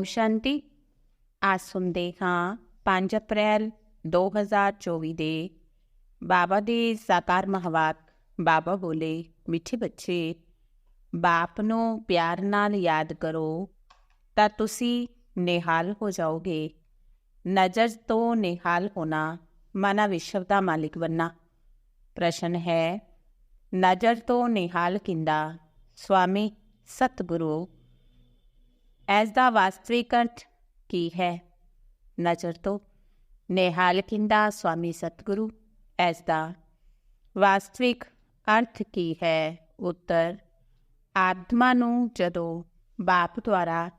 ਓਮ ਸ਼ਾਂਤੀ। ਅੱਜ ਸੁਣਦੇ ਹਾਂ 5 ਅਪ੍ਰੈਲ 2024 ਦੇ। ਬਾਬਾ ਦੇ ਸਾਕਾਰ ਮਹਵਾਤ ਬਾਬਾ ਬੋਲੇ ਮਿੱਠੇ ਬੱਚੇ, ਬਾਪ ਨੂੰ ਪਿਆਰ ਨਾਲ ਯਾਦ ਕਰੋ, ਤਾਂ ਤੁਸੀਂ ਨਿਹਾਲ ਹੋ ਜਾਓਗੇ। ਨਜ਼ਰ ਤੋਂ ਨਿਹਾਲ ਹੋਣਾ ਮਨਾ ਵਿਸ਼ਵ ਦਾ ਮਾਲਿਕ ਬਣਨਾ ਪ੍ਰਸ਼ਨ ਹੈ, ਨਜ਼ਰ ਤੋਂ ਨਿਹਾਲ ਕਿੰਦਾ? ਸਵਾਮੀ, ਸਤਿਗੁਰੂ ਐਸ ਦਾ ਵਾਸਤਵਿਕ ਅਰਥ ਕੀ ਹੈ? ਨਜ਼ਰ ਤੋਂ ਨਿਹਾਲ ਕਿੰਦਾ ਸਵਾਮੀ ਸਤਿਗੁਰੂ, ਐਸ ਦਾ ਵਾਸਤਵਿਕ ਅਰਥ ਕੀ ਹੈ? ਉੱਤਰ, ਆਤਮਾ ਨੂੰ ਜਦੋਂ ਬਾਪ ਦੁਆਰਾ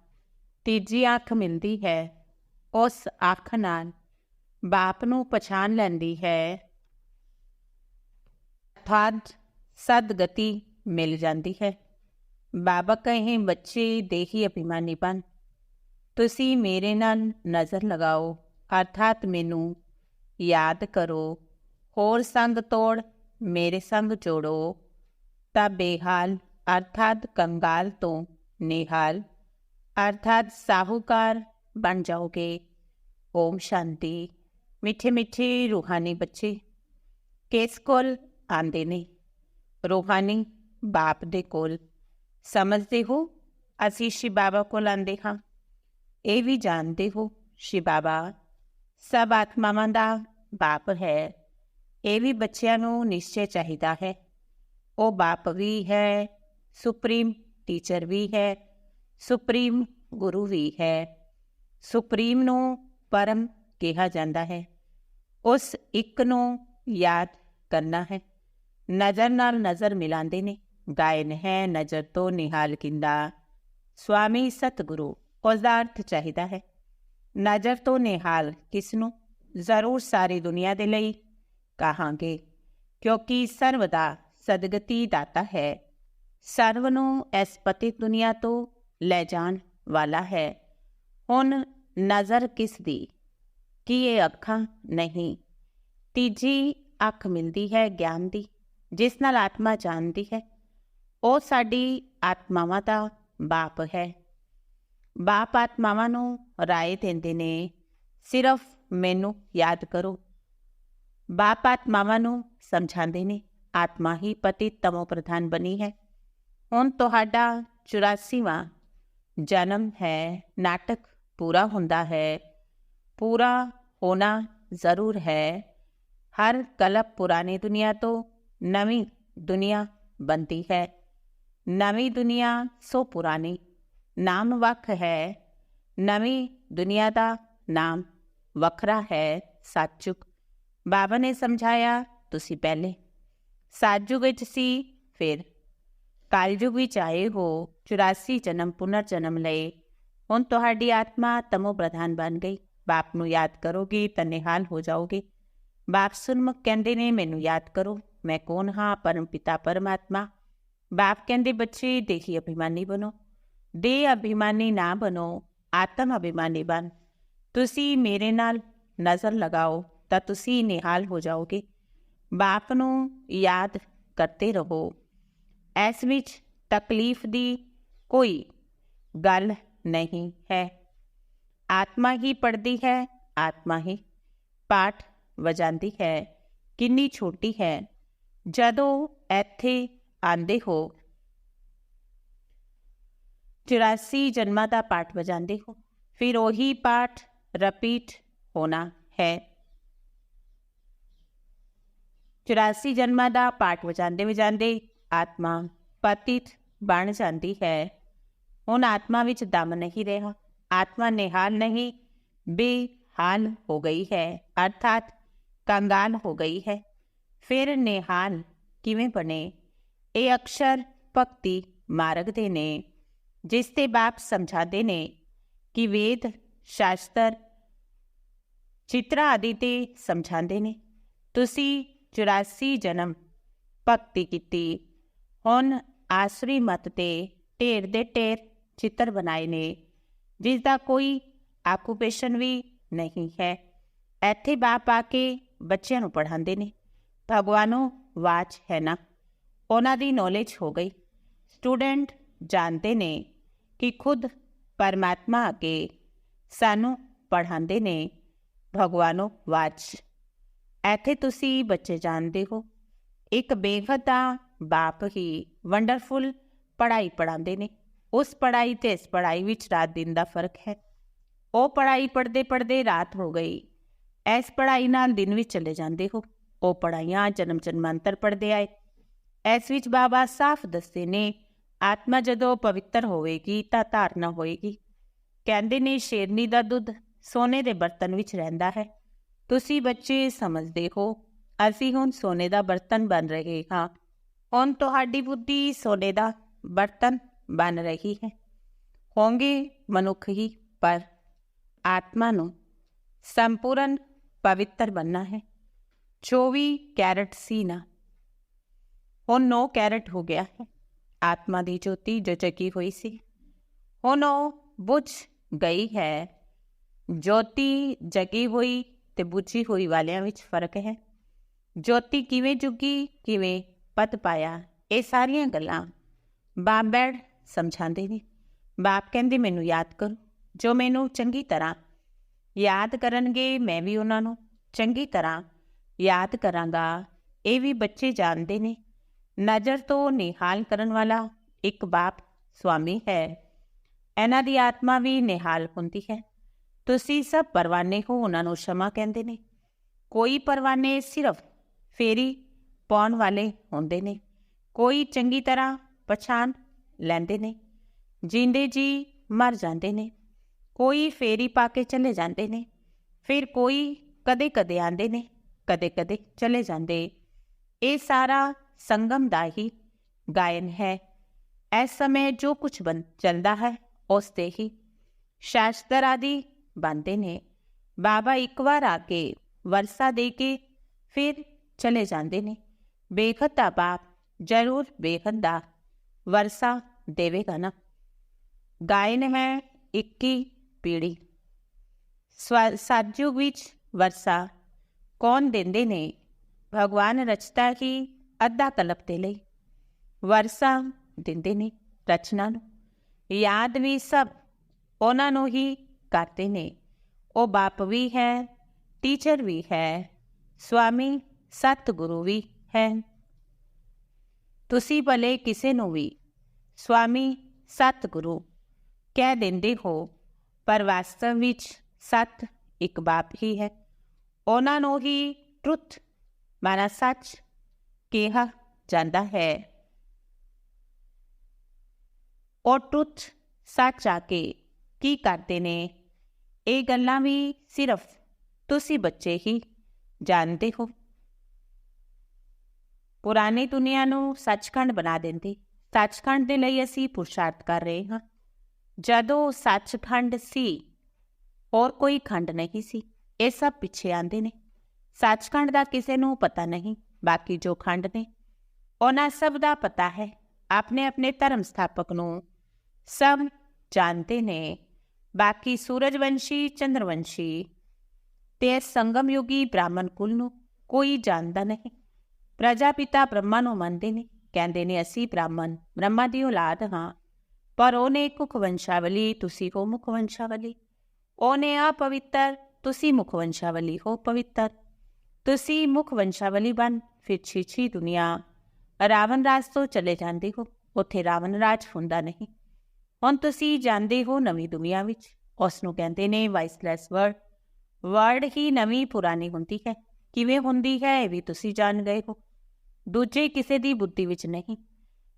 ਤੀਜੀ ਅੱਖ ਮਿਲਦੀ ਹੈ, ਉਸ ਅੱਖ ਨਾਲ ਬਾਪ ਨੂੰ ਪਛਾਣ ਲੈਂਦੀ ਹੈ। ਅਰਥਾਤ ਸਦਗਤੀ ਮਿਲ ਜਾਂਦੀ ਹੈ। ਬਾਬਾ ਕਹੇ ਬੱਚੇ ਦੇਹੀ ਅਭਿਮਾਨੀ ਬਣ ਤੁਸੀਂ ਮੇਰੇ ਨਾਲ ਨਜ਼ਰ ਲਗਾਓ, ਅਰਥਾਤ ਮੈਨੂੰ ਯਾਦ ਕਰੋ। ਹੋਰ ਸੰਗ ਤੋੜ, ਮੇਰੇ ਸੰਗ ਜੋੜੋ। ਤਾਂ ਬੇਹਾਲ, ਅਰਥਾਤ ਕੰਗਾਲ ਤੋਂ ਨਿਹਾਲ। ਅਰਥਾਤ ਸਾਹੂਕਾਰ ਬਣ ਜਾਓਗੇ। ਓਮ ਸ਼ਾਂਤੀ। ਮਿੱਠੇ ਮਿੱਠੇ ਰੂਹਾਨੀ ਬੱਚੇ, ਕਿਸ ਕੋਲ ਆਂਦੇ ਨੇ? ਰੂਹਾਨੀ ਬਾਪ ਦੇ ਕੋਲ। ਸਮਝਦੇ ਹੋ? ਅਸੀਂ ਸ਼ਿ ਬਾਬਾ ਕੋਲ ਆਂਦੇ ਹਾਂ। ਇਹ ਵੀ ਜਾਣਦੇ ਹੋ, ਸ਼ਿਵ ਬਾਬਾ, ਸਭ ਆਤਮਾਵਾਂ ਦਾ ਬਾਪ ਹੈ। ਇਹ ਵੀ ਬੱਚਿਆਂ ਨੂੰ ਨਿਸ਼ਚੈ ਚਾਹੀਦਾ ਹੈ। ਉਹ ਬਾਪ ਵੀ ਹੈ, ਸੁਪਰੀਮ ਟੀਚਰ ਵੀ ਹੈ, ਸੁਪਰੀਮ ਗੁਰੂ ਵੀ ਹੈ। ਸੁਪਰੀਮ ਨੂੰ ਪਰਮ ਕਿਹਾ ਜਾਂਦਾ ਹੈ। ਉਸ ਇੱਕ ਨੂੰ ਯਾਦ ਕਰਨਾ ਹੈ। ਨਜ਼ਰ ਨਾਲ ਨਜ਼ਰ ਮਿਲਾਉਂਦੇ ਨੇ। ਗਾਇਨ ਹੈ ਨਜ਼ਰ ਤੋਂ ਨਿਹਾਲ ਕਿੰਦਾ ਸਵਾਮੀ ਸਤਿਗੁਰੂ ਉਸਦਾ ਅਰਥ ਚਾਹੀਦਾ ਹੈ ਨਜ਼ਰ ਤੋਂ ਨਿਹਾਲ ਕਿਸ ਨੂੰ ਜ਼ਰੂਰ ਸਾਰੀ ਦੁਨੀਆ ਦੇ ਲਈ ਕਹਾਂਗੇ ਕਿਉਂਕਿ ਸਰਵ ਦਾ ਸਦਗਤੀ ਦਾਤਾ ਹੈ ਸਰਵ ਨੂੰ ਇਸ ਪਤਿਤ ਦੁਨੀਆ ਤੋਂ ਲੈ ਜਾਣ ਵਾਲਾ ਹੈ ਹੁਣ ਨਜ਼ਰ ਕਿਸ ਦੀ ਕੀ ਇਹ ਅੱਖਾਂ ਨਹੀਂ ਤੀਜੀ ਅੱਖ ਮਿਲਦੀ ਹੈ ਗਿਆਨ ਦੀ ਜਿਸ ਨਾਲ ਆਤਮਾ ਜਾਣਦੀ ਹੈ ਉਹ ਸਾਡੀ ਆਤਮਾਵਾਂ ਦਾ ਬਾਪ ਹੈ। ਬਾਪ ਆਤਮਾਵਾਂ ਨੂੰ ਰਾਏ ਦਿੰਦੇ ਨੇ, ਸਿਰਫ ਮੈਨੂੰ ਯਾਦ ਕਰੋ। ਬਾਪ ਆਤਮਾਵਾਂ ਨੂੰ ਸਮਝਾਉਂਦੇ ਨੇ, ਆਤਮਾ ਹੀ ਪਤੀ ਤਮੋ ਪ੍ਰਧਾਨ ਬਣੀ ਹੈ। ਹੁਣ ਤੁਹਾਡਾ 84ਵਾਂ ਜਨਮ ਹੈ, ਨਾਟਕ ਪੂਰਾ ਹੁੰਦਾ ਹੈ। ਪੂਰਾ ਹੋਣਾ ਜ਼ਰੂਰ ਹੈ। ਹਰ ਕਲਪ ਪੁਰਾਣੀ ਦੁਨੀਆ ਤੋਂ ਨਵੀਂ ਦੁਨੀਆ ਬਣਦੀ ਹੈ। ਨਵੀਂ ਦੁਨੀਆ ਸੋ ਪੁਰਾਣੀ। ਨਾਮ ਵੱਖ ਹੈ। ਨਵੀਂ ਦੁਨੀਆ ਦਾ ਨਾਮ ਵੱਖਰਾ ਹੈ। ਸੱਚੁਕ। ਬਾਬਾ ਨੇ ਸਮਝਾਇਆ, ਤੁਸੀਂ ਪਹਿਲੇ। ਸਾਜੁਗ ਵਿੱਚ ਸੀ, ਫਿਰ ਕਾਲਯੁਗ ਵਿੱਚ ਆਏ ਹੋ। 84 ਜਨਮ ਪੁਨਰ ਜਨਮ ਲਏ। ਹੁਣ ਤੁਹਾਡੀ ਆਤਮਾ ਤਮੋ ਪ੍ਰਧਾਨ ਬਣ ਗਈ। ਬਾਪ ਨੂੰ ਯਾਦ ਕਰੋਗੇ, ਤਾਂ ਨਿਹਾਲ ਹੋ ਜਾਓਗੇ। ਬਾਪ ਸੁਨਮੁਖ ਕਹਿੰਦੇ ਨੇ, ਮੈਨੂੰ ਯਾਦ ਕਰੋ। ਮੈਂ ਕੌਣ ਹਾਂ? ਪਰਮ ਪਿਤਾ, ਪਰਮਾਤਮਾ। ਬਾਪ ਕਹਿੰਦੇ, ਬੱਚੇ, ਦੇਖੀ ਅਭਿਮਾਨੀ ਬਣੋ। ਦੇ ਅਭਿਮਾਨੀ ਨਾ ਬਣੋ, ਆਤਮ ਅਭਿਮਾਨੀ ਬਣ। ਤੁਸੀਂ ਮੇਰੇ ਨਾਲ ਨਜ਼ਰ ਲਗਾਓ, ਤਾਂ ਤੁਸੀਂ ਨਿਹਾਲ ਹੋ ਜਾਓਗੇ। ਬਾਪ ਨੂੰ ਯਾਦ ਕਰਦੇ ਰਹੋ। ਇਸ ਵਿੱਚ ਤਕਲੀਫ ਦੀ ਕੋਈ ਗੱਲ ਨਹੀਂ ਹੈ। ਆਤਮਾ ਹੀ ਪੜਦੀ ਹੈ, ਆਤਮਾ ਹੀ ਪਾਠ ਵਜਾਂਦੀ ਹੈ। ਕਿੰਨੀ ਛੋਟੀ ਹੈ। ਜਦੋਂ ਇੱਥੇ ਆਂਦੇ ਹੋ। 84 ਜਨਮਾਂ ਦਾ ਪਾਠ ਵਜਾਉਂਦੇ ਹੋ। ਫਿਰ ਉਹੀ ਪਾਠ ਰਿਪੀਟ ਹੋਣਾ ਹੈ। 84 ਜਨਮਾਂ ਦਾ ਪਾਠ ਵਜਾਉਂਦੇ ਵਜਾਉਂਦੇ ਆਤਮਾ ਪਤਿਤ ਬਣ ਜਾਂਦੀ ਹੈ। ਹੁਣ ਆਤਮਾ ਵਿੱਚ ਦਮ ਨਹੀਂ ਰਿਹਾ। ਆਤਮਾ ਨਿਹਾਲ ਨਹੀਂ, ਬੇਹਾਲ ਹੋ ਗਈ ਹੈ। ਅਰਥਾਤ ਕੰਗਾਲ ਹੋ ਗਈ ਹੈ। ਫਿਰ ਨਿਹਾਲ ਕਿਵੇਂ ਬਣੇ? ਇਹ ਅਕਸ਼ਰ ਭਗਤੀ ਮਾਰਗ ਦੇ ਨੇ, ਜਿਸ ਤੇ ਬਾਪ ਸਮਝਾਦੇ ਨੇ ਕਿ ਵੇਦ, ਸ਼ਾਸਤਰ, ਚਿਤਰਾ ਆਦਿ ਤੇ ਸਮਝਾਉਂਦੇ ਨੇ, ਤੁਸੀਂ 84 ਜਨਮ ਭਗਤੀ ਕੀਤੀ, ਹੁਣ ਆਸਰੀ ਮਤ ਤੇ ਢੇਰ ਦੇ ਢੇਰ ਚਿੱਤਰ ਬਣਾਏ ਨੇ ਜਿਸ ਦਾ ਕੋਈ ਆਕੂਪੇਸ਼ਨ ਵੀ ਨਹੀਂ ਹੈ। ਇੱਥੇ ਬਾਪ ਆ ਕੇ ਬੱਚਿਆਂ ਨੂੰ ਪੜ੍ਹਾਉਂਦੇ ਨੇ, ਭਗਵਾਨੋ ਵਾਚ ਹੈ ਨਾ। ਉਹਨਾਂ ਦੀ ਨੌਲੇਜ ਹੋ ਗਈ। ਸਟੂਡੈਂਟ ਜਾਣਦੇ ਨੇ ਕਿ ਖੁਦ ਪਰਮਾਤਮਾ ਅੱਗੇ ਸਾਨੂੰ ਪੜ੍ਹਾਉਂਦੇ ਨੇ ਭਗਵਾਨੋ ਵਾਚ। ਇੱਥੇ ਤੁਸੀਂ ਬੱਚੇ ਜਾਣਦੇ ਹੋ। ਇੱਕ ਬੇਹੱਦ ਦਾ ਬਾਪ ਹੀ ਵੰਡਰਫੁਲ ਪੜ੍ਹਾਈ ਪੜ੍ਹਾਉਂਦੇ ਨੇ। ਉਸ ਪੜ੍ਹਾਈ ਤੇ ਇਸ ਪੜ੍ਹਾਈ ਵਿੱਚ ਰਾਤ ਦਿਨ ਦਾ ਫ਼ਰਕ ਹੈ। ਉਹ ਪੜ੍ਹਾਈ ਪੜ੍ਹਦੇ ਪੜ੍ਹਦੇ ਰਾਤ ਹੋ ਗਈ। ਇਸ ਪੜ੍ਹਾਈ ਨਾਲ ਦਿਨ ਵੀ ਚਲੇ ਜਾਂਦੇ ਹੋ। ਉਹ ਪੜ੍ਹਾਈਆਂ ਜਨਮ ਜਨਮਾਂਤਰ ਪੜ੍ਹਦੇ ਆਏ। ਇਸ ਵਿੱਚ ਬਾਬਾ ਸਾਫ਼ ਦੱਸਦੇ ਨੇ, ਆਤਮਾ ਜਦੋਂ ਪਵਿੱਤਰ ਹੋਵੇਗੀ ਤਾਂ ਧਾਰਨਾ ਹੋਏਗੀ। ਕਹਿੰਦੇ ਨੇ, ਸ਼ੇਰਨੀ ਦਾ ਦੁੱਧ ਸੋਨੇ ਦੇ ਬਰਤਨ ਵਿੱਚ ਰਹਿੰਦਾ ਹੈ। ਤੁਸੀਂ ਬੱਚੇ ਸਮਝਦੇ ਹੋ, ਅਸੀਂ ਹੁਣ ਸੋਨੇ ਦਾ ਬਰਤਨ ਬਣ ਰਹੇ ਹਾਂ। ਹੁਣ ਤੁਹਾਡੀ ਬੁੱਧੀ ਸੋਨੇ ਦਾ ਬਰਤਨ ਬਣ ਰਹੀ ਹੈ। ਹੋਂਗੇ ਮਨੁੱਖ ਹੀ, ਪਰ ਆਤਮਾ ਨੂੰ ਸੰਪੂਰਨ ਪਵਿੱਤਰ ਬਣਨਾ ਹੈ। 24 ਕੈਰਟ ਸੀ ਨਾ ਹੁਣ 9 ਕੈਰਟ ਹੋ ਗਿਆ ਹੈ। ਆਤਮਾ ਦੀ ਜੋਤੀ ਜੋ ਜਗੀ ਹੋਈ ਸੀ। ਹੁਣ ਉਹ ਬੁਝ ਗਈ ਹੈ। ਜੋਤੀ ਜਗੀ ਹੋਈ ਤੇ ਬੁਝੀ ਹੋਈ ਵਾਲਿਆਂ ਵਿੱਚ ਫ਼ਰਕ ਹੈ। ਜੋਤੀ ਕਿਵੇਂ ਜੁਗੀ, ਕਿਵੇਂ ਪਤ ਪਾਇਆ, ਇਹ ਸਾਰੀਆਂ ਗੱਲਾਂ ਬਾਪ ਸਮਝਾਉਂਦੇ ਨੇ। ਬਾਪ ਕਹਿੰਦੇ, ਮੈਨੂੰ ਯਾਦ ਕਰੋ। ਜੋ ਮੈਨੂੰ ਚੰਗੀ ਤਰ੍ਹਾਂ ਯਾਦ ਕਰਨਗੇ, ਮੈਂ ਵੀ ਉਹਨਾਂ ਨੂੰ ਚੰਗੀ ਤਰ੍ਹਾਂ ਯਾਦ ਕਰਾਂਗਾ। ਇਹ ਵੀ ਬੱਚੇ ਜਾਣਦੇ ਨੇ। ਨਜ਼ਰ ਤੋਂ ਨਿਹਾਲ ਕਰਨ ਵਾਲਾ ਇੱਕ ਬਾਪ ਸੁਆਮੀ ਹੈ। ਇਹਨਾਂ ਦੀ ਆਤਮਾ ਵੀ ਨਿਹਾਲ ਹੁੰਦੀ ਹੈ। ਤੁਸੀਂ ਸਭ ਪਰਵਾਨੇ ਹੋ, ਉਹਨਾਂ ਨੂੰ ਸ਼ਮਾ ਕਹਿੰਦੇ ਨੇ। ਕੋਈ ਪਰਵਾਨੇ ਸਿਰਫ ਫੇਰੀ ਪਾਉਣ ਵਾਲੇ ਹੁੰਦੇ ਨੇ। ਕੋਈ ਚੰਗੀ ਤਰ੍ਹਾਂ ਪਛਾਣ ਲੈਂਦੇ ਨੇ। ਜਿੰਦੇ ਜੀ ਮਰ ਜਾਂਦੇ ਨੇ। ਕੋਈ ਫੇਰੀ ਪਾ ਕੇ ਚਲੇ ਜਾਂਦੇ ਨੇ। ਫਿਰ ਕੋਈ ਕਦੇ-ਕਦੇ ਆਂਦੇ ਨੇ, ਕਦੇ-ਕਦੇ ਚਲੇ ਜਾਂਦੇ। ਇਹ ਸਾਰਾ ਸੰਗਮ ਦਾ ਹੀ ਗਾਇਨ ਹੈ ਇਸ ਸਮੇਂ ਜੋ ਕੁਝ ਬਣ ਚੱਲਦਾ ਹੈ ਉਸ ਤੇ ਹੀ ਸ਼ਾਸਤਰ ਆਦਿ ਬੰਦੇ ਨੇ ਬਾਬਾ ਇੱਕ ਵਾਰ ਆ ਕੇ ਵਰਸਾ ਦੇ ਕੇ ਫਿਰ ਚਲੇ ਜਾਂਦੇ ਨੇ ਬੇਖਤ ਦਾ ਬਾਪ ਜ਼ਰੂਰ ਬੇਖਤ ਦਾ ਵਰਸਾ ਦੇਵੇਗਾ ਨਾ ਗਾਇਨ ਹੈ 21 ਪੀੜੀ ਸਤਜੁਗ ਵਿੱਚ ਵਰਸਾ ਕੌਣ ਦਿੰਦੇ ਨੇ ਭਗਵਾਨ ਰਚਤਾ ਹੀ ਅੱਧਾ ਤਲਬ ਦੇ ਲਈ। ਵਰਸਾ ਦਿੰਦੇ ਨੇ ਰਚਨਾ ਨੂੰ। ਯਾਦ ਵੀ ਸਭ ਉਹਨਾਂ ਨੂੰ ਹੀ ਕਰਦੇ ਨੇ। ਉਹ ਬਾਪ ਵੀ ਹੈ, ਟੀਚਰ ਵੀ ਹੈ, ਸਵਾਮੀ, ਸਤਿਗੁਰੂ ਵੀ ਹੈ। ਤੁਸੀਂ ਭਲੇ ਕਿਸੇ ਨੂੰ ਵੀ ਸਵਾਮੀ, ਸਤਿਗੁਰੂ ਕਹਿ ਦਿੰਦੇ ਹੋ, ਪਰ ਵਾਸਤਵ ਵਿੱਚ ਸਤ ਇੱਕ ਬਾਪ ਹੀ ਹੈ। ਉਹਨਾਂ ਨੂੰ ਹੀ ਟਰੁੱਥ ਮਾਨਾ ਸੱਚ ਕਿਹਾ ਜਾਂਦਾ ਹੈ। ਉਹ ਟਰੁੱਥ ਸੱਚ ਆ ਕੇ ਕੀ ਕਰਦੇ ਨੇ? ਇਹ ਗੱਲਾਂ ਵੀ ਸਿਰਫ ਤੁਸੀਂ ਬੱਚੇ ਹੀ ਜਾਣਦੇ ਹੋ। ਪੁਰਾਣੀ ਦੁਨੀਆ ਨੂੰ ਸੱਚਖੰਡ ਬਣਾ ਦਿੰਦੇ। ਸੱਚਖੰਡ ਦੇ ਲਈ ਅਸੀਂ ਪੁਰਸ਼ਾਰਥ ਕਰ ਰਹੇ ਹਾਂ। ਜਦੋਂ ਸੱਚਖੰਡ ਸੀ, ਹੋਰ ਕੋਈ ਖੰਡ ਨਹੀਂ ਸੀ। ਇਹ ਸਭ ਪਿੱਛੇ ਆਂਦੇ ਨੇ। ਸੱਚਖੰਡ ਦਾ ਕਿਸੇ ਨੂੰ ਪਤਾ ਨਹੀਂ। ਬਾਕੀ ਜੋ ਖੰਡ ਨੇ, ਉਹਨਾਂ ਸਭ ਦਾ ਪਤਾ ਹੈ। ਆਪਣੇ ਆਪਣੇ ਧਰਮ ਸਥਾਪਕ ਨੂੰ ਸਭ ਜਾਣਦੇ ਨੇ। ਬਾਕੀ ਸੂਰਜਵੰਸ਼ੀ, ਚੰਦਰਵੰਸ਼ੀ ਤੇ ਸੰਗਮ ਯੁਗੀ ਬ੍ਰਾਹਮਣ ਕੁਲ ਨੂੰ ਕੋਈ ਜਾਣਦਾ ਨਹੀਂ। ਪ੍ਰਜਾਪਿਤਾ ਬ੍ਰਹਮਾ ਨੂੰ ਮੰਨਦੇ ਨੇ, ਕਹਿੰਦੇ ਨੇ, ਅਸੀਂ ਬ੍ਰਾਹਮਣ, ਬ੍ਰਹਮਾ ਦੀ ਔਲਾਦ ਹਾਂ, ਪਰ ਉਹਨੇ ਕੁਖਵੰਸ਼ਾਵਲੀ ਤੁਸੀਂ ਹੋ ਮੁਖਵੰਸ਼ਾਵਲੀ ਉਹਨੇ ਆ ਪਵਿੱਤਰ ਤੁਸੀਂ ਮੁਖਵੰਸ਼ਾਵਲੀ ਹੋ ਪਵਿੱਤਰ। ਤੁਸੀਂ ਮੁੱਖ ਵੰਸ਼ਾਵਲੀ ਬਣ, ਫਿਰ ਛੀਛੀ ਦੁਨੀਆ। ਰਾਵਣ ਰਾਜ ਤੋਂ ਚਲੇ ਜਾਂਦੇ ਹੋ, ਉੱਥੇ ਰਾਵਣ ਰਾਜ ਹੁੰਦਾ ਨਹੀਂ। ਹੁਣ ਤੁਸੀਂ ਜਾਂਦੇ ਹੋ ਨਵੀਂ ਦੁਨੀਆ ਵਿੱਚ ਉਸ ਨੂੰ ਕਹਿੰਦੇ ਨੇ ਵਾਈਸਲੈਸ ਵਰਡ। ਵਰਡ ਹੀ ਨਵੀਂ ਪੁਰਾਣੀ ਹੁੰਦੀ ਹੈ। ਕਿਵੇਂ ਹੁੰਦੀ ਹੈ ਇਹ ਵੀ ਤੁਸੀਂ ਜਾਣ ਗਏ ਹੋ। ਦੂਜੇ ਕਿਸੇ ਦੀ ਬੁੱਧੀ ਵਿੱਚ ਨਹੀਂ।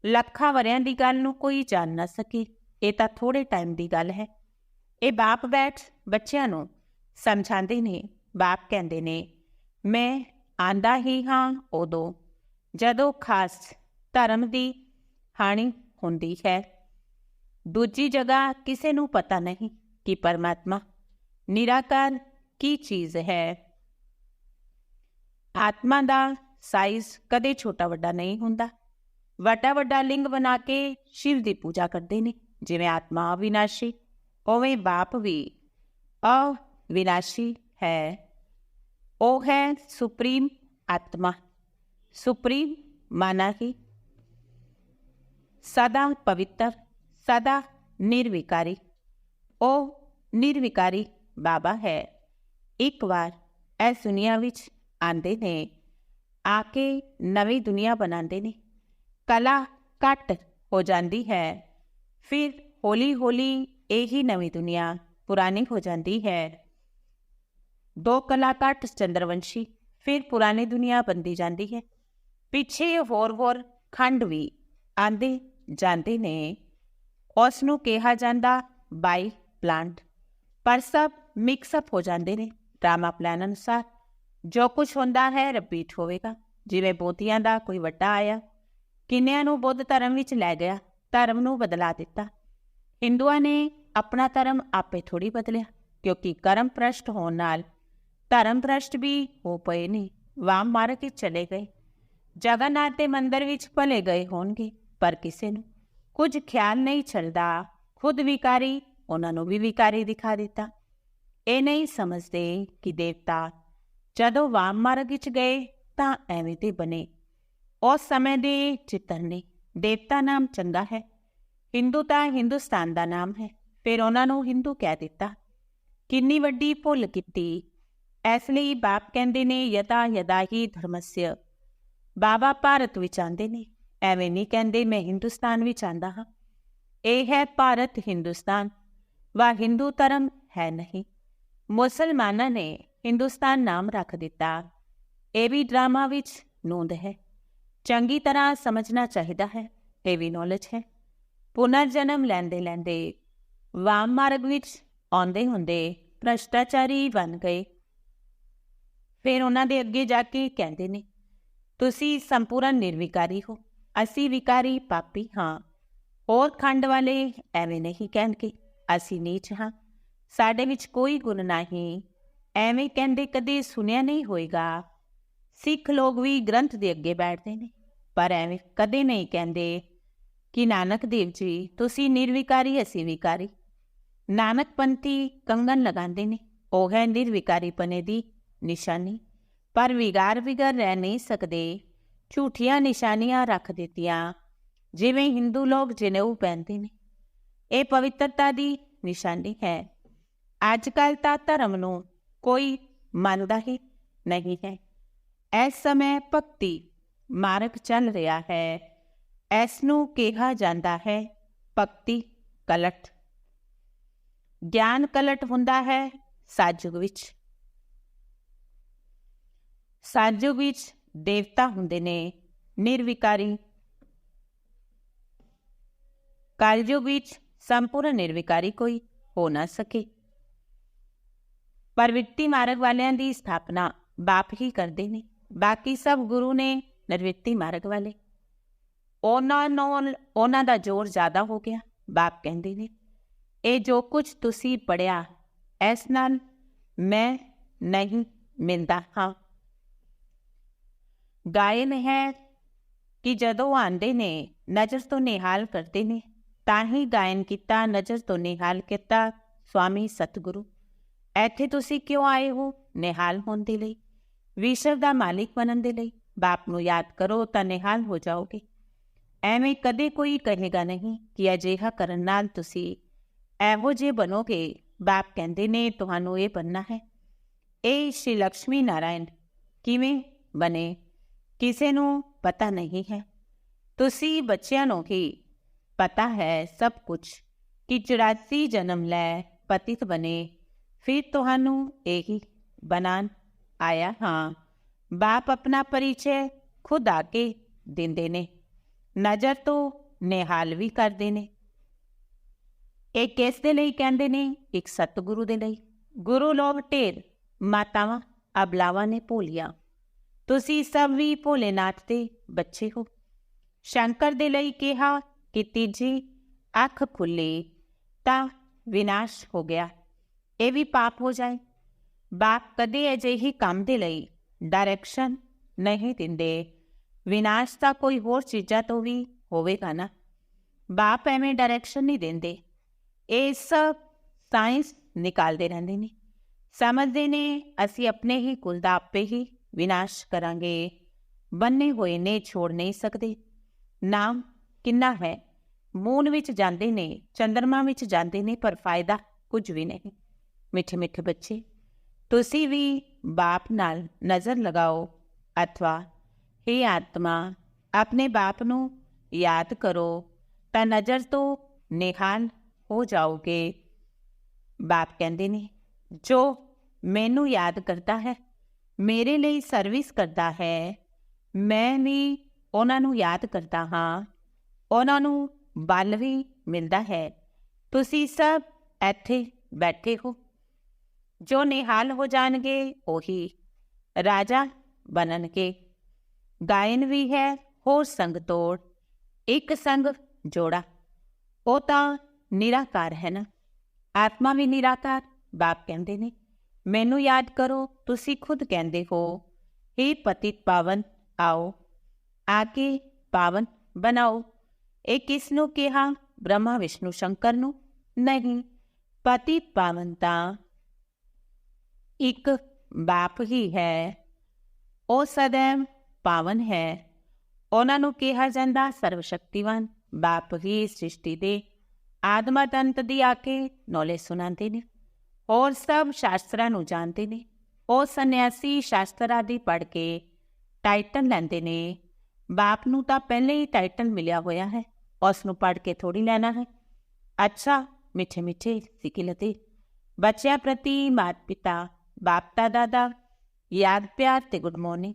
ਲੱਖਾਂ ਵਰਿਆਂ ਦੀ ਗੱਲ ਨੂੰ ਕੋਈ ਜਾਣ ਨਾ ਸਕੇ, ਇਹ ਤਾਂ ਥੋੜੇ ਟਾਈਮ ਦੀ ਗੱਲ ਹੈ। ਇਹ ਬਾਪ ਬੈਠ ਬੱਚਿਆਂ ਨੂੰ ਸਮਝਾਉਂਦੇ ਨੇ, ਬਾਪ ਕਹਿੰਦੇ ਨੇ ਮੈਂ ਆਂਦਾ ਹੀ ਹਾਂ ਉਦੋਂ, ਜਦੋਂ ਖਾਸ ਧਰਮ ਦੀ ਹਾਨੀ ਹੁੰਦੀ ਹੈ। ਦੂਜੀ ਜਗ੍ਹਾ ਕਿਸੇ ਨੂੰ ਪਤਾ ਨਹੀਂ ਕਿ ਪਰਮਾਤਮਾ ਨਿਰਾਕਾਰ ਕੀ ਚੀਜ਼ ਹੈ। ਆਤਮਾ ਦਾ ਸਾਈਜ਼ ਕਦੇ ਛੋਟਾ ਵੱਡਾ ਨਹੀਂ ਹੁੰਦਾ। ਵੱਡਾ ਵੱਡਾ ਲਿੰਗ ਬਣਾ ਕੇ ਸ਼ਿਵ ਦੀ ਪੂਜਾ ਕਰਦੇ ਨੇ, ਜਿਵੇਂ ਆਤਮਾ ਅਵਿਨਾਸ਼ੀ, ਉਵੇਂ ਬਾਪ ਵੀ ਅਵਿਨਾਸ਼ੀ ਹੈ। ਉਹ ਹੈ ਸੁਪਰੀਮ ਆਤਮਾ ਸੁਪਰੀਮ ਮਾਨਾ ਹੀ ਸਦਾ ਪਵਿੱਤਰ ਸਦਾ ਨਿਰਵਿਕਾਰੀ ਉਹ ਨਿਰਵਿਕਾਰੀ ਬਾਬਾ ਹੈ ਇੱਕ ਵਾਰ ਇਸ ਦੁਨੀਆ ਵਿੱਚ ਆਂਦੇ ਨੇ ਆ ਕੇ ਨਵੀਂ ਦੁਨੀਆ ਬਣਾਉਂਦੇ ਨੇ ਕਲਾ ਘੱਟ ਹੋ ਜਾਂਦੀ ਹੈ ਫਿਰ ਹੌਲੀ ਹੌਲੀ ਇਹੀ ਨਵੀਂ ਦੁਨੀਆ ਪੁਰਾਣੀ ਹੋ ਜਾਂਦੀ ਹੈ ਦੋ ਕਲਾ ਘੱਟ ਚੰਦਰਵੰਸ਼ੀ ਫਿਰ ਪੁਰਾਣੀ ਦੁਨੀਆ ਬੰਦੀ ਜਾਂਦੀ ਹੈ। ਪਿੱਛੇ ਹੋਰ ਹੋਰ ਖੰਡ ਵੀ ਆਂਦੇ ਜਾਂਦੇ ਨੇ। ਉਸ ਨੂੰ ਕਿਹਾ ਜਾਂਦਾ ਬਾਈ ਪਲਾਂਟ ਪਰ ਸਭ ਮਿਕਸ ਅਪ ਹੋ ਜਾਂਦੇ ਨੇ ਡਰਾਮਾ ਪਲਾਨ ਅਨੁਸਾਰ। ਜੋ ਕੁਝ ਹੁੰਦਾ ਹੈ ਰਿਪੀਟ ਹੋਵੇਗਾ। ਜਿਵੇਂ ਬੋਧੀਆਂ ਦਾ ਕੋਈ ਵੱਡਾ ਆਇਆ। ਕਿੰਨਿਆਂ ਨੂੰ ਬੁੱਧ ਧਰਮ ਵਿੱਚ ਲੈ ਗਿਆ, ਧਰਮ ਨੂੰ ਬਦਲਾ ਦਿੱਤਾ। ਹਿੰਦੂਆਂ ਨੇ ਆਪਣਾ ਧਰਮ ਆਪੇ ਥੋੜੀ ਬਦਲਿਆ, ਕਿਉਂਕਿ ਕਰਮ ਪ੍ਰਸ਼ਟ ਹੋਣ ਨਾਲ ਧਰਮ ਪ੍ਰਸ਼ਟ ਵੀ ਹੋ ਪਏ ਨੇ। ਵਾਮ ਮਾਰ ਕੇ ਚਲੇ ਗਏ। ਜਗਨਨਾਥ ਦੇ ਮੰਦਰ ਵਿੱਚ ਭਲੇ ਗਏ ਹੋਣਗੇ, ਪਰ ਕਿਸੇ ਨੂੰ ਕੁਝ ਖਿਆਲ ਨਹੀਂ ਚੱਲਦਾ। ਖੁਦ ਵਿਕਾਰੀ ਉਹਨਾਂ ਨੂੰ ਵੀ ਵਿਕਾਰੀ ਦਿਖਾ ਦਿੱਤਾ। ਇਹ ਨਹੀਂ ਸਮਝਦੇ ਕਿ ਦੇਵਤਾ ਜਦੋਂ ਵਾਮ ਮਾਰਗ ਵਿੱਚ ਗਏ ਤਾਂ ਐਵੇਂ ਤੇ ਬਣੇ। ਉਸ ਸਮੇਂ ਦੇ ਚਿੱਤਰ ਨੇ। ਦੇਵਤਾ ਨਾਮ ਚੰਗਾ ਹੈ। ਹਿੰਦੂ ਤਾਂ ਹਿੰਦੁਸਤਾਨ ਦਾ ਨਾਮ ਹੈ। ਫਿਰ ਉਹਨਾਂ ਨੂੰ ਹਿੰਦੂ ਕਹਿ ਦਿੱਤਾ। ਕਿੰਨੀ ਵੱਡੀ ਭੁੱਲ ਕੀਤੀ ਇਸ ਲਈ ਬਾਪ ਕਹਿੰਦੇ ਨੇ ਯਤਾ ਯਦਾ ਹੀ ਧਰਮਸਯ। ਬਾਬਾ ਭਾਰਤ ਵਿੱਚ ਆਂਦੇ ਨੇ। ਐਵੇਂ ਨਹੀਂ ਕਹਿੰਦੇ, ਮੈਂ ਹਿੰਦੁਸਤਾਨ ਵਿੱਚ ਆਂਦਾ ਹਾਂ। ਇਹ ਹੈ ਭਾਰਤ ਹਿੰਦੁਸਤਾਨ। ਵਾ ਹਿੰਦੂ ਧਰਮ ਹੈ ਨਹੀਂ। ਮੁਸਲਮਾਨਾਂ ਨੇ ਹਿੰਦੁਸਤਾਨ ਨਾਮ ਰੱਖ ਦਿੱਤਾ। ਇਹ ਵੀ ਡਰਾਮਾ ਵਿੱਚ ਨੋਂਦ ਹੈ। ਚੰਗੀ ਤਰ੍ਹਾਂ ਸਮਝਣਾ ਚਾਹੀਦਾ ਹੈ। ਇਹ ਵੀ ਨੌਲੇਜ ਹੈ। ਪੁਨਰ ਜਨਮ ਲੈਂਦੇ ਲੈਂਦੇ ਵਾਮ ਮਾਰਗ ਵਿੱਚ ਆਉਂਦੇ ਹੁੰਦੇ ਭ੍ਰਸ਼ਟਾਚਾਰੀ ਬਣ ਗਏ। ਫਿਰ ਉਹਨਾਂ ਦੇ ਅੱਗੇ ਜਾ ਕੇ ਕਹਿੰਦੇ ਨੇ, ਤੁਸੀਂ ਸੰਪੂਰਨ ਨਿਰਵਿਕਾਰੀ ਹੋ। ਅਸੀਂ ਵਿਕਾਰੀ ਪਾਪੀ ਹਾਂ। ਹੋਰ ਖੰਡ ਵਾਲੇ ਐਵੇਂ ਨਹੀਂ ਕਹਿਣਗੇ। ਅਸੀਂ ਨੀਚ ਹਾਂ। ਸਾਡੇ ਵਿੱਚ ਕੋਈ ਗੁਣ ਨਹੀਂ। ਐਵੇਂ ਕਹਿੰਦੇ ਕਦੇ ਸੁਣਿਆ ਨਹੀਂ ਹੋਏਗਾ। ਸਿੱਖ ਲੋਕ ਵੀ ਗ੍ਰੰਥ ਦੇ ਅੱਗੇ ਬੈਠਦੇ ਨੇ। ਪਰ ਐਵੇਂ ਕਦੇ ਨਹੀਂ ਕਹਿੰਦੇ ਕਿ ਨਾਨਕ ਦੇਵ ਜੀ, ਤੁਸੀਂ ਨਿਰਵਿਕਾਰੀ, ਅਸੀਂ ਵਿਕਾਰੀ। ਨਾਨਕ ਪੰਥੀ ਕੰਗਨ ਲਗਾਉਂਦੇ ਨੇ। ਉਹ ਹੈ ਨਿਰਵਿਕਾਰੀ ਪਨੇ ਦੀ ਨਿਸ਼ਾਨੀ। ਪਰ ਵਿਗਾਰ ਵਿਗਰ ਰਹਿ ਨਹੀਂ ਸਕਦੇ। ਝੂਠੀਆਂ ਨਿਸ਼ਾਨੀਆਂ ਰੱਖ ਦਿੱਤੀਆਂ। ਜਿਵੇਂ ਹਿੰਦੂ ਲੋਕ ਜਨੇਊ ਪਹਿਨਦੇ ਨੇ। ਇਹ ਪਵਿੱਤਰਤਾ ਦੀ ਨਿਸ਼ਾਨੀ ਹੈ। ਅੱਜ ਕੱਲ ਤਾਂ ਧਰਮ ਨੂੰ ਕੋਈ ਮੰਨਦਾ ਹੀ ਨਹੀਂ ਹੈ। ਇਸ ਸਮੇਂ ਭਗਤੀ ਮਾਰਗ ਚੱਲ ਰਿਹਾ ਹੈ। ਇਸ ਨੂੰ ਕਿਹਾ ਜਾਂਦਾ ਹੈ ਭਗਤੀ ਕਲਟ। ਗਿਆਨ ਕਲਟ ਹੁੰਦਾ ਹੈ ਸਾਜੁਗ ਵਿੱਚ। ਸਾਜੁਗ ਵਿੱਚ ਦੇਵਤਾ ਹੁੰਦੇ ਨੇ, ਨਿਰਵਿਕਾਰੀ। ਕਾਲਯੁਗ ਵਿੱਚ ਸੰਪੂਰਨ ਨਿਰਵਿਕਾਰੀ ਕੋਈ ਹੋ ਨਾ ਸਕੇ। ਪਰਵਿੱਤੀ ਮਾਰਗ ਵਾਲਿਆਂ ਦੀ ਸਥਾਪਨਾ ਬਾਪ ਹੀ ਕਰਦੇ ਨੇ, ਬਾਕੀ ਸਭ ਗੁਰੂ ਨੇ ਨਿਰਵਿੱਤੀ ਮਾਰਗ ਵਾਲੇ। ਉਹਨਾਂ ਨੂੰ, ਉਹਨਾਂ ਦਾ ਜ਼ੋਰ ਜ਼ਿਆਦਾ ਹੋ ਗਿਆ, ਬਾਪ ਕਹਿੰਦੇ ਨੇ। ਇਹ ਜੋ ਕੁਝ ਤੁਸੀਂ ਪੜਿਆ ਇਸ ਨਾਲ ਮੈਂ ਨਹੀਂ ਮਿਲਦਾ, ਹਾਂ। ਗਾਇਨ ਹੈ ਕਿ ਜਦੋਂ ਆਂਦੇ ਨੇ, ਨਜ਼ਰ ਤੋਂ ਨਿਹਾਲ ਕਰਦੇ ਨੇ, ਤਾਂ ਹੀ ਗਾਇਨ ਕੀਤਾ, ਨਜ਼ਰ ਤੋਂ ਨਿਹਾਲ ਕੀਤਾ, ਸਵਾਮੀ ਸਤਿਗੁਰੂ। ਇੱਥੇ ਤੁਸੀਂ ਕਿਉਂ ਆਏ ਹੋ? ਨਿਹਾਲ ਹੋਣ ਦੇ ਲਈ। ਵਿਸ਼ਵ ਦਾ ਮਾਲਿਕ ਬਣਨ ਦੇ ਲਈ। ਬਾਪ ਨੂੰ ਯਾਦ ਕਰੋ, ਤਾਂ ਨਿਹਾਲ ਹੋ ਜਾਓਗੇ। ਐਵੇਂ ਕਦੇ ਕੋਈ ਕਹੇਗਾ ਨਹੀਂ ਕਿ ਅਜਿਹਾ ਕਰਨ ਨਾਲ ਤੁਸੀਂ ਇਹੋ ਜੇ ਬਣੋਗੇ। ਬਾਪ ਕਹਿੰਦੇ ਨੇ, ਤੁਹਾਨੂੰ ਇਹ ਬੰਨਾ ਹੈ। ਇਹ ਸ਼੍ਰੀ ਲక్ష్ਮੀ ਨਾਰਾਇਣ ਕਿਵੇਂ ਬਨੇ ਕਿਸੇ ਨੂੰ ਪਤਾ ਨਹੀਂ ਹੈ। ਤੁਸੀਂ ਬੱਚਿਆਂ ਨੂੰ ਹੀ ਪਤਾ ਹੈ ਸਭ ਕੁਝ ਕਿ 84 ਜਨਮ ਲੈ ਪਤਿਤ ਬਨੇ ਫਿਰ ਤੁਹਾਨੂੰ ਇਹੀ ਬਨਾਨ ਆਇਆ ਹਾਂ। ਬਾਪ ਆਪਣਾ ਪਰਿਚੈ ਖੁਦ ਆ ਕੇ ਦਿੰਦੇ ਨੇ, ਨਜ਼ਰ ਤੋਂ ਨਿਹਾਲ ਵੀ ਕਰਦੇ ਨੇ। ਇਹ ਕਿਸ ਦੇ ਲਈ ਕਹਿੰਦੇ ਨੇ? ਇੱਕ ਸਤਿਗੁਰੂ ਦੇ ਲਈ। ਗੁਰੂ ਲੋਕ ਢੇਰ ਮਾਤਾਵਾਂ ਅਬਲਾਵਾਂ ਨੇ ਭੋਲੀਆਂ। ਤੁਸੀਂ ਸਭ ਵੀ ਭੋਲੇਨਾਥ ਦੇ ਬੱਚੇ ਹੋ। ਸ਼ੰਕਰ ਦੇ ਲਈ ਕਿਹਾ ਕਿ ਤੀਜੀ ਅੱਖ ਖੁੱਲੇ ਤਾਂ ਵਿਨਾਸ਼ ਹੋ ਗਿਆ। ਇਹ ਵੀ ਪਾਪ ਹੋ ਜਾਏ। ਬਾਪ ਕਦੇ ਅਜਿਹੀ ਕੰਮ ਦੇ ਲਈ ਡਾਇਰੈਕਸ਼ਨ ਨਹੀਂ ਦਿੰਦੇ। ਵਿਨਾਸ਼ ਤਾਂ ਕੋਈ ਹੋਰ ਚੀਜ਼ਾਂ ਤੋਂ ਵੀ ਹੋਵੇਗਾ ਨਾ। ਬਾਪ ਐਵੇਂ ਡਾਇਰੈਕਸ਼ਨ ਨਹੀਂ ਦਿੰਦੇ। ਇਹ ਸਭ ਸਾਇੰਸ ਨਿਕਾਲਦੇ ਰਹਿੰਦੇ ਨੇ। ਸਮਝਦੇ ਨੇ, ਅਸੀਂ ਆਪਣੇ ਹੀ ਕੁਲ ਦਾ ਆਪੇ ਹੀ ਵਿਨਾਸ਼ ਕਰਾਂਗੇ। ਬੰਨੇ ਹੋਏ ਨੇ ਛੋੜ ਨਹੀਂ ਸਕਦੇ। ਨਾਮ ਕਿੰਨਾ ਹੈ? ਮੂਨ ਵਿੱਚ ਜਾਂਦੇ ਨੇ, ਚੰਦਰਮਾ ਵਿੱਚ ਜਾਂਦੇ ਨੇ, ਪਰ ਫਾਇਦਾ ਕੁਝ ਵੀ ਨਹੀਂ। ਮਿੱਠੇ ਮਿੱਠੇ ਬੱਚੇ, ਤੁਸੀਂ ਵੀ ਬਾਪ ਨਾਲ ਨਜ਼ਰ ਲਗਾਓ ਅਥਵਾ हे ਆਤਮਾ, ਆਪਣੇ ਬਾਪ ਨੂੰ ਯਾਦ ਕਰੋ, ਤਾਂ ਨਜ਼ਰ ਤੋਂ ਨਿਹਾਲ ਹੋ ਜਾਓਗੇ। ਬਾਪ ਕਹਿੰਦੇ ਨੇ, ਜੋ ਮੈਨੂੰ ਯਾਦ ਕਰਦਾ ਹੈ ਮੇਰੇ ਲਈ ਸਰਵਿਸ ਕਰਦਾ ਹੈ, ਮੈਂ ਵੀ ਉਹਨਾਂ ਨੂੰ ਯਾਦ ਕਰਦਾ ਹਾਂ, ਉਹਨਾਂ ਨੂੰ ਬਲ ਵੀ ਮਿਲਦਾ ਹੈ। ਤੁਸੀਂ ਸਭ ਇੱਥੇ ਬੈਠੇ ਹੋ, ਜੋ ਨਿਹਾਲ ਹੋ ਜਾਣਗੇ ਉਹੀ ਰਾਜਾ ਬਣਨਗੇ। ਗਾਇਨ ਵੀ ਹੈ ਹੋਰ ਸੰਗ ਤੋੜ, ਇੱਕ ਸੰਗ ਜੋੜਾ, ਉਹ ਤਾਂ ਨਿਰਾਕਾਰ ਹੈ ਨਾ। ਆਤਮਾ ਵੀ ਨਿਰਾਕਾਰ, ਬਾਪ ਕਹਿੰਦੇ ਨੇ, ਮੈਨੂੰ ਯਾਦ ਕਰੋ ਤੁਸੀਂ ਖੁਦ ਕਹਿੰਦੇ ਹੋ हे ਪਤਿਤ ਪਾਵਨ, ਆਓ ਆਕੇ ਪਾਵਨ ਬਣਾਓ। ਇਹ ਕਿਸ ਨੂੰ ਕਿਹਾ? ਬ੍ਰਹਮਾ ਵਿਸ਼ਨੂੰ ਸ਼ੰਕਰ ਨੂੰ? ਨਹੀਂ ਪਤੀ ਪਾਵਨ ਤਾਂ ਇੱਕ ਬਾਪ ਹੀ ਹੈ। ਉਹ ਸਦੈਵ ਪਾਵਨ ਹੈ। ਉਹਨਾਂ ਨੂੰ ਕਿਹਾ ਜਾਂਦਾ ਸਰਵ ਸ਼ਕਤੀਵਾਨ ਬਾਪ ਹੀ ਸ੍ਰਿਸ਼ਟੀ ਦੇ ਆਦਮਤ ਅੰਤ ਦੀ ਆਕੇ ਨੌਲੇ ਸੁਣਾਉਂਦੇ ਨੇ। ਹੋਰ ਸਭ ਸ਼ਾਸਤਰਾਂ ਨੂੰ ਜਾਣਦੇ ਨੇ। ਉਹ ਸੰਨਿਆਸੀ ਸ਼ਾਸਤਰ ਆਦਿ ਪੜ੍ਹ ਕੇ ਟਾਈਟਲ ਲੈਂਦੇ ਨੇ। ਬਾਪ ਨੂੰ ਤਾਂ ਪਹਿਲੇ ਹੀ ਟਾਈਟਲ ਮਿਲਿਆ ਹੋਇਆ ਹੈ। ਉਸ ਨੂੰ ਪੜ੍ਹ ਕੇ ਥੋੜੀ ਲੈਣਾ ਹੈ। ਅੱਛਾ, ਮਿੱਠੇ ਮਿੱਠੇ ਸਿਕਿਲਤੇ। ਬੱਚਿਆਂ ਪ੍ਰਤੀ ਮਾਤ ਪਿਤਾ ਬਾਪ ਦਾ ਦਾਦਾ, ਯਾਦ ਪਿਆਰ ਤੇ ਗੁੱਡ ਮਾਰਨਿੰਗ।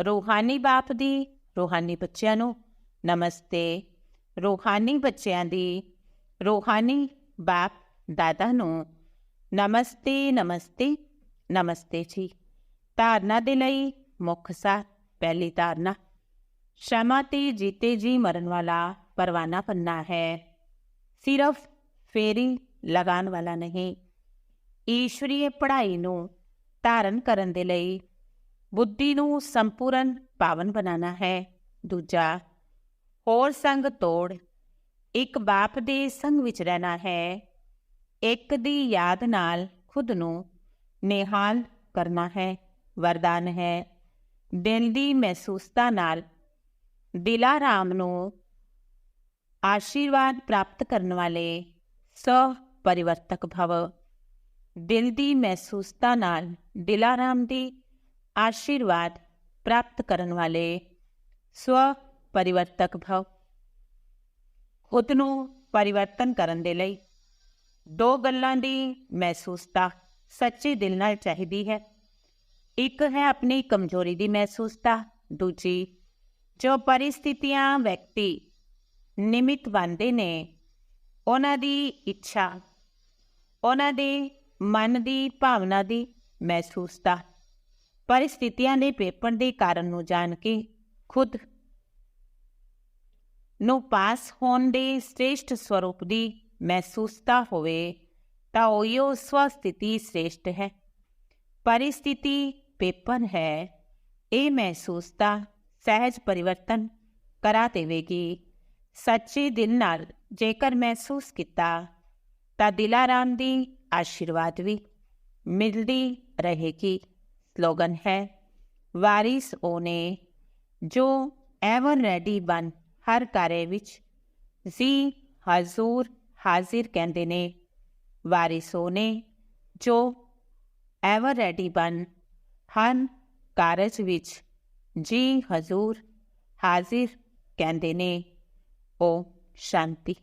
ਰੂਹਾਨੀ ਬਾਪ ਦੀ, ਰੂਹਾਨੀ ਬੱਚਿਆਂ ਨੂੰ ਨਮਸਤੇ। ਰੂਹਾਨੀ ਬੱਚਿਆਂ ਦੀ, ਰੂਹਾਨੀ ਬਾਪ ਦਾਦਾ ਨੂੰ ਨਮਸਤੇ ਨਮਸਤੇ। ਨਮਸਤੇ ਜੀ। ਧਾਰਨਾ ਦੇ ਲਈ ਮੁੱਖ ਸਾਰ ਪਹਿਲੀ ਧਾਰਨਾ। ਸ਼ਮਾ ਤੇ ਜੀਤੇ ਜੀ ਮਰਨ ਵਾਲਾ ਪਰਵਾਨਾ ਪੰਨਾ ਹੈ। ਸਿਰਫ ਫੇਰੀ ਲਗਾਉਣ ਵਾਲਾ ਨਹੀਂ ਈਸ਼ਵਰੀਏ ਪੜ੍ਹਾਈ ਨੂੰ ਧਾਰਨ ਕਰਨ ਦੇ ਲਈ ਬੁੱਧੀ ਨੂੰ ਸੰਪੂਰਨ ਪਾਵਨ ਬਣਾਉਣਾ ਹੈ। ਦੂਜਾ, ਹੋਰ ਸੰਗ ਤੋੜ, ਇੱਕ ਬਾਪ ਦੇ ਸੰਗ ਵਿੱਚ ਰਹਿਣਾ ਹੈ। ਇੱਕ ਦੀ ਯਾਦ ਨਾਲ ਖੁਦ ਨੂੰ ਨਿਹਾਲ ਕਰਨਾ ਹੈ, ਵਰਦਾਨ ਹੈ। ਦਿਲ ਦੀ ਮਹਿਸੂਸਤਾ ਨਾਲ ਦਿਲਾਰਾਮ ਨੂੰ ਆਸ਼ੀਰਵਾਦ ਪ੍ਰਾਪਤ ਕਰਨ ਵਾਲੇ ਸਵ ਪਰਿਵਰਤਕ ਭਵ। ਦਿਲ ਦੀ ਮਹਿਸੂਸਤਾ ਨਾਲ ਦਿਲਾਰਾਮ ਦੀ ਆਸ਼ੀਰਵਾਦ ਪ੍ਰਾਪਤ ਕਰਨ ਵਾਲੇ ਸਵ ਪਰਿਵਰਤਕ ਭਵ। ਖੁਦ ਨੂੰ ਪਰਿਵਰਤਨ ਕਰਨ ਦੇ ਲਈ ਦੋ ਗੱਲਾਂ ਦੀ ਮਹਿਸੂਸਤਾ ਸੱਚੇ ਦਿਲ ਨਾਲ ਚਾਹੀਦੀ ਹੈ। ਇੱਕ ਹੈ ਆਪਣੀ ਕਮਜ਼ੋਰੀ ਦੀ ਮਹਿਸੂਸਤਾ, ਦੂਜੀ ਜੋ ਪਰਿਸਥਿਤੀਆਂ ਵਿਅਕਤੀ ਨਿਮਿਤ ਬਣਦੇ ਨੇ, ਉਹਨਾਂ ਦੀ ਇੱਛਾ, ਉਹਨਾਂ ਦੇ ਮਨ ਦੀ ਭਾਵਨਾ ਦੀ ਮਹਿਸੂਸਤਾ, ਪਰਿਸਥਿਤੀਆਂ ਦੇ ਪੇਪਰ ਦੇ ਕਾਰਨ ਨੂੰ ਜਾਣ ਕੇ ਖੁਦ ਨੂੰ ਪਾਸ ਹੋਣ ਦੇ ਸ੍ਰੇਸ਼ਟ ਸਵਰੂਪ ਦੀ ਮਹਿਸੂਸਤਾ ਹੋਵੇ। ਤਾਂ ਉਹ ਸਵਸਥਿਤੀ ਸ੍ਰੇਸ਼ਟ ਹੈ। ਪਰਿਸਥਿਤੀ ਪੇਪਰ ਹੈ। ਇਹ ਮਹਿਸੂਸਤਾ, ਸਹਿਜ ਪਰਿਵਰਤਨ ਕਰਾ ਦੇਵੇਗੀ। ਸੱਚੇ ਦਿਲ ਨਾਲ ਜੇਕਰ ਮਹਿਸੂਸ ਕੀਤਾ, ਤਾਂ ਦਿਲਾਰਾਮ ਦੀ ਆਸ਼ੀਰਵਾਦ ਵੀ ਮਿਲਦੀ ਰਹੇਗੀ। ਸਲੋਗਨ ਹੈ, ਵਾਰਿਸ ਉਹਨੇ ਜੋ ਐਵਰ ਰੈਡੀ ਬਨ ਹਰ ਕਾਰੇ ਵਿੱਚ, ਜੀ ਹਜ਼ੂਰ ਹਾਜ਼ਰ ਕਹਿੰਦੇ ਨੇ। ਵਾਰਿਸ ਉਹਨੇ ਜੋ ਐਵਰ ਰੈਡੀ ਬਨ ਹਰ ਕਾਰਜ ਵਿੱਚ, ਜੀ ਹਜ਼ੂਰ ਹਾਜ਼ਰ ਕਹਿੰਦੇ ਨੇ ਉਹ ਸ਼ਾਂਤੀ।